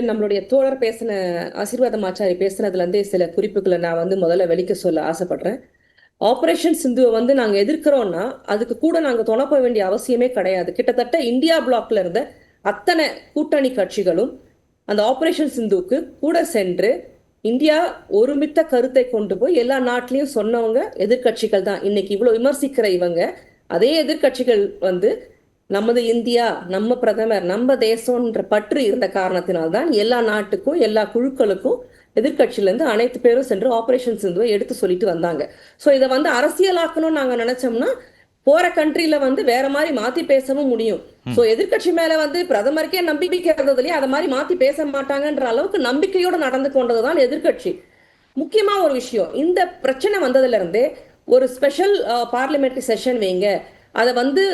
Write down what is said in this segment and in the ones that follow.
நம்மளுடைய தோழர் பேசின ஆசீர்வாதம் ஆச்சாரி பேசுனதுல இருந்தே சில குறிப்புகளை நான் வந்து முதல்ல வெளிக்க சொல்ல ஆசைப்படுறேன். ஆபரேஷன் சிந்துவை வந்து நாங்க எதிர்க்கிறோம்னா அதுக்கு கூட நாங்க துணை வேண்டிய அவசியமே கிடையாது. கிட்டத்தட்ட இந்தியா பிளாக்ல இருந்த அத்தனை கூட்டணி கட்சிகளும் அந்த ஆபரேஷன் சிந்துவுக்கு கூட சென்று இந்தியா ஒருமித்த கருத்தை கொண்டு போய் எல்லா நாட்டிலையும் சொன்னவங்க எதிர்க்கட்சிகள் தான். இன்னைக்கு இவ்வளவு விமர்சிக்கிற இவங்க அதே எதிர்க்கட்சிகள் வந்து நமது இந்தியா நம்ம பிரதமர் நம்ம தேசம்ன்ற பற்று இருந்த காரணத்தினால்தான் எல்லா நாட்டுக்கும் எல்லா குழுக்களுக்கும் எதிர்க்கட்சியிலேருந்து அனைத்து பேரும் சென்று ஆபரேஷன் சிந்துவை எடுத்து சொல்லிட்டு வந்தாங்க. ஸோ இதை வந்து அரசியலாக்கணும்னு நாங்கள் நினைச்சோம்னா போற கண்ட்ரில வந்து வேற மாதிரி மாத்தி பேசவும் முடியும். சோ எதிர்க்கட்சி மேல வந்து பிரதமருக்கே நம்பிக்கை இருந்ததுலயே அதை மாதிரி மாத்தி பேச மாட்டாங்கன்ற அளவுக்கு நம்பிக்கையோட நடந்து கொண்டதுதான் எதிர்க்கட்சி. முக்கியமா ஒரு விஷயம் இந்த பிரச்சனை வந்ததுல இருந்தே ஒரு ஸ்பெஷல் பார்லிமெண்ட்ரி செஷன் வைங்க. அதை வந்து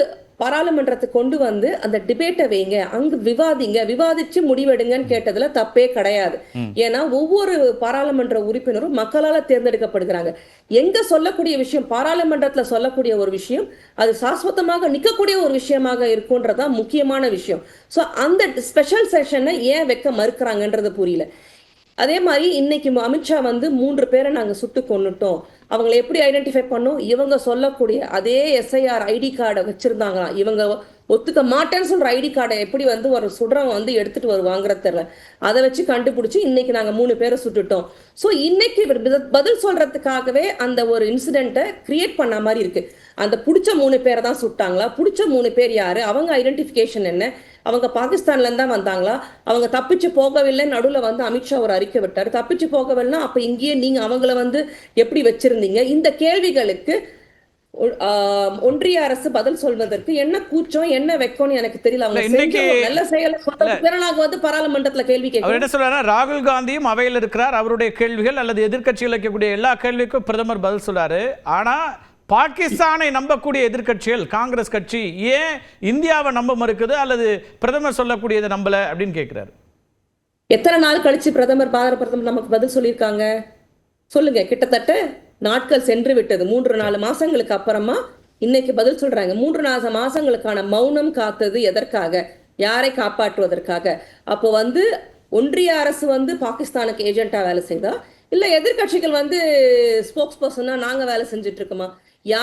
பாராளுமன்றத்துக்கு கொண்டு வந்து அந்த டிபேட்டை வைங்க. அங்கு விவாதிங்க. விவாதிச்சு முடிவெடுங்கன்னு கேட்டதுல தப்பே கிடையாது. ஏன்னா ஒவ்வொரு பாராளுமன்ற உறுப்பினரும் மக்களால தேர்ந்தெடுக்கப்படுகிறாங்க. எங்க சொல்லக்கூடிய விஷயம் பாராளுமன்றத்துல சொல்லக்கூடிய ஒரு விஷயம் அது சாஸ்வதமாக நிக்கக்கூடிய ஒரு விஷயமாக இருக்கும்ன்றதுதான் முக்கியமான விஷயம். சோ அந்த ஸ்பெஷல் செஷனை ஏன் வைக்க மறுக்கிறாங்கன்றது புரியல. அதே மாதிரி இன்னைக்கு அமித்ஷா வந்து மூன்று பேரை நாங்கள் சுட்டு கொண்டுட்டோம் அவங்களை எப்படி ஐடென்டிஃபை பண்ணோம்? இவங்க சொல்லக்கூடிய அதே எஸ்ஐஆர் ஐடி கார்டை வச்சிருந்தாங்களாம். இவங்க ஒத்துக்க மாட்டேன்னு சொல்ற ஐடி கார்டை எப்படி வந்து ஒரு சுடுறவங்க வந்து எடுத்துட்டு வருவாங்கிற தெரியல. அதை வச்சு கண்டுபிடிச்சு இன்னைக்கு நாங்க மூணு பேரை சுட்டுட்டோம். ஸோ இன்னைக்கு பதில் சொல்றதுக்காகவே அந்த ஒரு இன்சிடென்ட்டை கிரியேட் பண்ண மாதிரி இருக்கு. அந்த பிடிச்ச மூணு பேரை தான் சுட்டாங்களா? பிடிச்ச மூணு பேர் யாரு? அவங்க ஐடென்டிஃபிகேஷன் என்ன? அவங்க பாகிஸ்தான்ல இருந்து தான் வந்தாங்களா? அவங்க தப்பிச்சு போகவில்லை நடுவுல வந்து அமித்ஷா ஒரு அறிக்கை விட்டாரு. தப்பிச்சு போகவில்லைன்னா அப்ப இங்கேயே நீங்க அவங்கள வந்து எப்படி வச்சிருந்தீங்க? இந்த கேள்விகளுக்கு ஒன்றிய அரசு பதில் சொல்வதற்கு என்ன கூச்சம் என்ன வெக்கம்னு எனக்கு தெரியல. அவங்க நல்ல செயலை நாங்க வந்து பாராளுமன்றத்துல கேள்வி அவர் என்ன சொல்றாருன்னா ராகுல் காந்தியும் அவையில் இருக்கிறார். அவருடைய கேள்விகள் அல்லது எதிர்க்கட்சிகள் வைக்கக்கூடிய எல்லா கேள்விக்கும் பிரதமர் பதில் சொல்றாரு. ஆனா பாகிஸ்தானை நம்பக்கூடிய எதிர்க்கட்சிகள் காங்கிரஸ் கட்சி ஏன் இந்தியாவை நம்ப மறுக்குது அல்லது பிரதமர் சொல்லக்கூடியதை நம்பல அப்படின்னு கேட்கிறாரு எத்தனை நாள் கழிச்சு பிரதமர் பாரத பிரதமர் நமக்கு பதில் சொல்லியிருக்காங்க? சொல்லுங்க. கிட்டத்தட்ட நாட்கள் சென்று விட்டது. மூன்று நாலு மாசங்களுக்கு அப்புறமா இன்னைக்கு பதில் சொல்றாங்க. மூன்று நாலு மாசங்களுக்கான மௌனம் காத்தது எதற்காக? யாரை காப்பாற்றுவதற்காக? அப்போ வந்து ஒன்றிய அரசு வந்து பாகிஸ்தானுக்கு ஏஜென்ட்டா வேலை செய்தா? இல்ல எதிர்க்கட்சிகள் வந்து ஸ்போக்ஸ் பர்சனா நாங்க வேலை செஞ்சுட்டு இருக்கோமா?